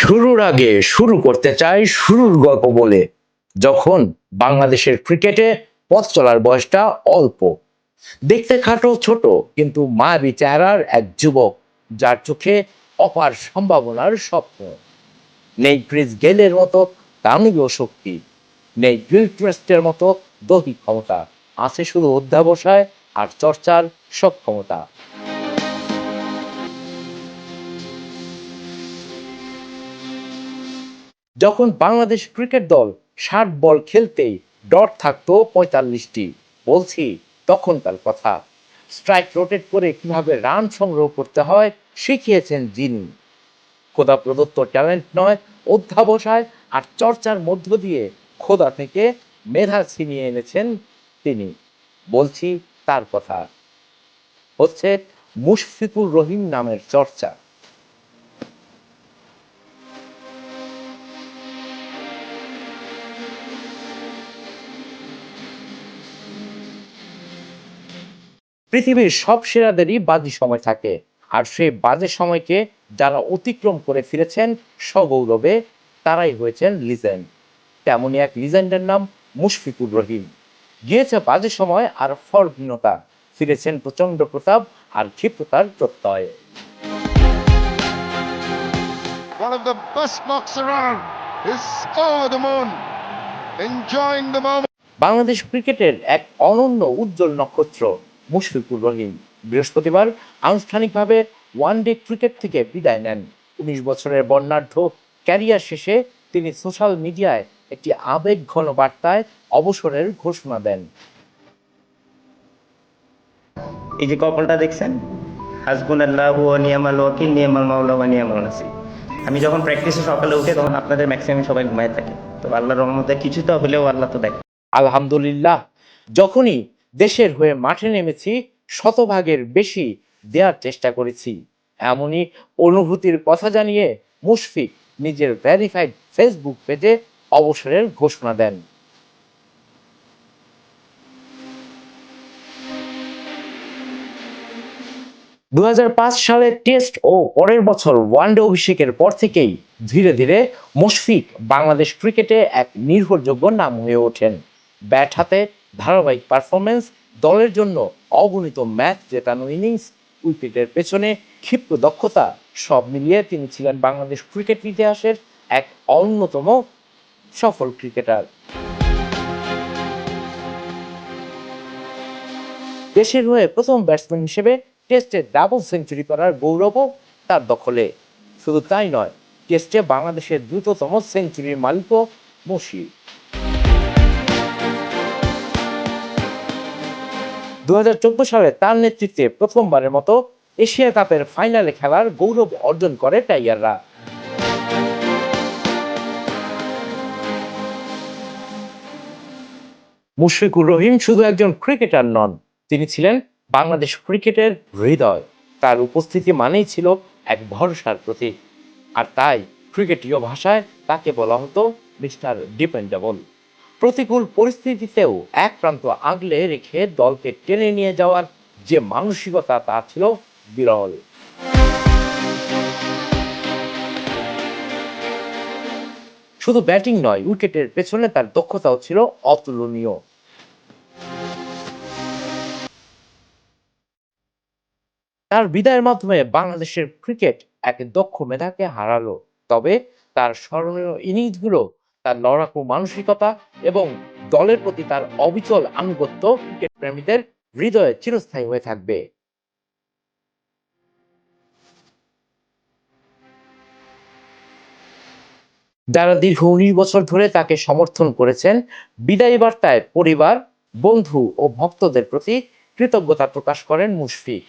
শুরুর আগে শুরু করতে চাই শুরুর গল্প বলে। যখন বাংলাদেশের ক্রিকেটে পথ চলার বয়সটা অল্প। দেখতে খাটো ছোট, কিন্তু মায়াবী চেহারার এক যুবক, যার চোখে অপার সম্ভাবনার স্বপ্ন। নেই ক্রিস গেলের মতো দানবীয় শক্তি, নেই গিলক্রেস্টের মতো দৈহিক ক্ষমতা। আছে শুধু অধ্যাবসায় আর চর্চার সক্ষমতা। যখন বাংলাদেশ ক্রিকেট দল ষাট বল খেলতেই ডট থাকতো পঁয়তাল্লিশটি, বলছি তখনকার কথা। স্ট্রাইক রোটেট করে কীভাবে রান সংগ্রহ করতে হয় শিখিয়েছেন যিনি। খোদা প্রদত্ত ট্যালেন্ট নয়, অধ্যাবসায় আর চর্চার মধ্য দিয়ে খোদা থেকে মেধা ছিনিয়ে এনেছেন তিনি। বলছি, তার কথা। হচ্ছে মুশফিকুর রহিম নামের চর্চা। পৃথিবীর সব সেরাদেরই বাজে সময় থাকে। আর সেই বাজে সময়কে যারা অতিক্রম করে ফিরেছেন সগৌরবে তারাই হয়েছেন লিজেন্ড। তেমনই এক লিজেন্ডের নাম মুশফিকুর রহিম। গিয়েছে বাজে সময় আর ফরহীনতা ফিরেছেন প্রচণ্ড প্রতাপ আর ক্ষিপ্রতার প্রত্যয়। One of the best knocks around is over the moon, enjoying the moment. Bangladesh ক্রিকেটের এক অনন্য উজ্জ্বল নক্ষত্র। মুশফিকুর রহিম বৃহস্পতিবার আনুষ্ঠানিকভাবে ওয়ান ডে ক্রিকেট থেকে বিদায় নেন। উনিশ বছরের বর্ণাঢ্য ক্যারিয়ার শেষে তিনি সোশ্যাল মিডিয়ায় একটি আবেগ ঘন বার্তায় অবসরের ঘোষণা দেন। এই যে কপালটা দেখছেন? হাসবুন আল্লাহ ও নিয়ামাল ওয়াকিল নিয়ামাল মাওলা ওয়া নিয়ামাল নাসির। আমি যখন প্র্যাকটিসে সকালে উঠে তখন আপনাদের ম্যাক্সিমাম সবাই ঘুমায় থাকে। তো আল্লাহর রহমতে কিছুটা হলেও আল্লাহ তো দেখে। আলহামদুলিল্লাহ যখনই দেশের হয়ে মাঠে নেমেছি, শতভাগের বেশি দেওয়ার চেষ্টা করেছি। এমনই অনুভূতির কথা জানিয়ে মুশফিক নিজের ভ্যারিফাইড ফেসবুক পেজে অবসরের ঘোষণা দেন। দু সালে টেস্ট ও পরের বছর ওয়ানডে অভিষেকের পর থেকেই ধীরে ধীরে মুশফিক বাংলাদেশ ক্রিকেটে এক নির্ভরযোগ্য নাম হয়ে ওঠেন। ব্যাট হাতে ধারাবাহিক পারফরমেন্স দলের জন্য অগণিত ম্যাচ জেতানো ইনিংস উইকেটের পেছনে ক্ষিপ্র দক্ষতা, সব মিলিয়ে তিনি ছিলেন বাংলাদেশ ক্রিকেট ইতিহাসের এক অন্যতম সফল ক্রিকেটার দেশের হয়ে প্রথম ব্যাটসম্যান হিসেবে টেস্টে ডাবল সেঞ্চুরি করার গৌরবও তার দখলে। শুধু তাই নয় টেস্টে বাংলাদেশের দ্রুততম সেঞ্চুরির মালিকও মুশির। দু হাজার চোদ্দ সালে তার নেতৃত্বে প্রথমবারের মতো এশিয়া কাপের ফাইনালে খেলার গৌরব অর্জন করে টাইগাররা। মুশফিকুর রহিম শুধু একজন ক্রিকেটার নন, তিনি ছিলেন বাংলাদেশ ক্রিকেটের হৃদয়। তার উপস্থিতি মানেই ছিল এক ভরসার প্রতীক। আর তাই ক্রিকেটীয় ভাষায় তাকে বলা হতো মিস্টার ডিপেন্ডেবল। প্রতিকূল পরিস্থিতিতেও এক প্রান্ত আগলে রেখে দলকে টেনে নিয়ে যাওয়ার যে মানসিকতা, তা ছিল বিরল। শুধু ব্যাটিং নয়, উইকেটের পেছনে তার দক্ষতাও ছিল অতুলনীয়। তার বিদায়ের মাধ্যমে বাংলাদেশের ক্রিকেট এক দক্ষ মেধাকে হারালো, তবে তার স্মরণীয় ইনিংসগুলো তার লড়াকু মানসিকতা এবং দলের প্রতি তার অবিচল আনুগত্য ক্রিকেট প্রেমীদের হৃদয়ে চিরস্থায়ী হয়ে থাকবে। যারা দীর্ঘ উনিশ বছর ধরে তাকে সমর্থন করেছেন, বিদায়ী বার্তায় পরিবার, বন্ধু ও ভক্তদের প্রতি কৃতজ্ঞতা প্রকাশ করেন মুশফিক।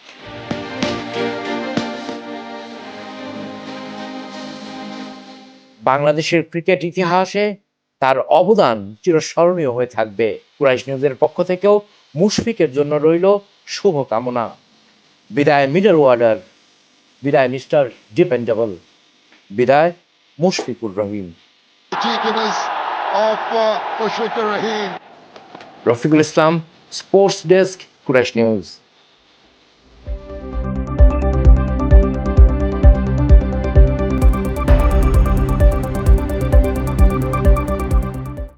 বাংলাদেশের ক্রিকেট ইতিহাসে তার অবদান চিরস্মরণীয় হয়ে থাকবে। কুরাইশ নিউজের পক্ষ থেকেও মুশফিকের জন্য রইল শুভ কামনা বিদায়, মিডল ওয়ার্ডার বিদায়, মিস্টার ডিপেন্ডেবল। বিদায়, Mushfiqur Rahim. Rafiqul Islam, sports desk, Quraish news.